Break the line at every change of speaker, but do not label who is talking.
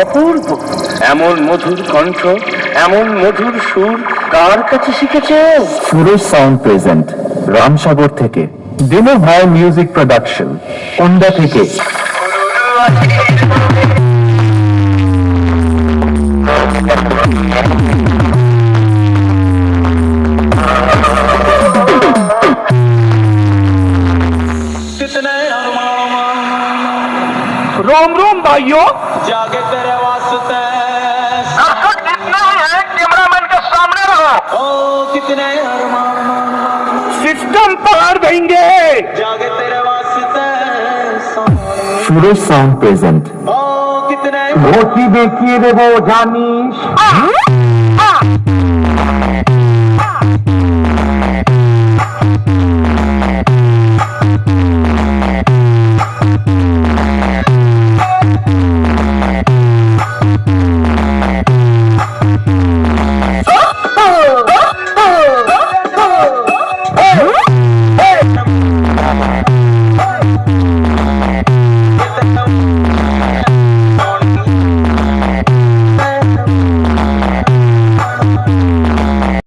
অপূর্ব এমন মধুর কণ্ঠ এমন মধুর সুর কার কাছে শিখেছে
সুরেশ সাউন্ড প্রেজেন্ট রামসাগর থেকে দিনু ভাই মিউজিক প্রোডাকশন কোন্ডা থেকে
कितने अरमान
रोम रोम भाइयों
जागे तेरे वास्ते कितने
सिस्टम पार देंगे।
सुरेश साउंड
प्रेजेंट मोती
देखिए रे वो जानी।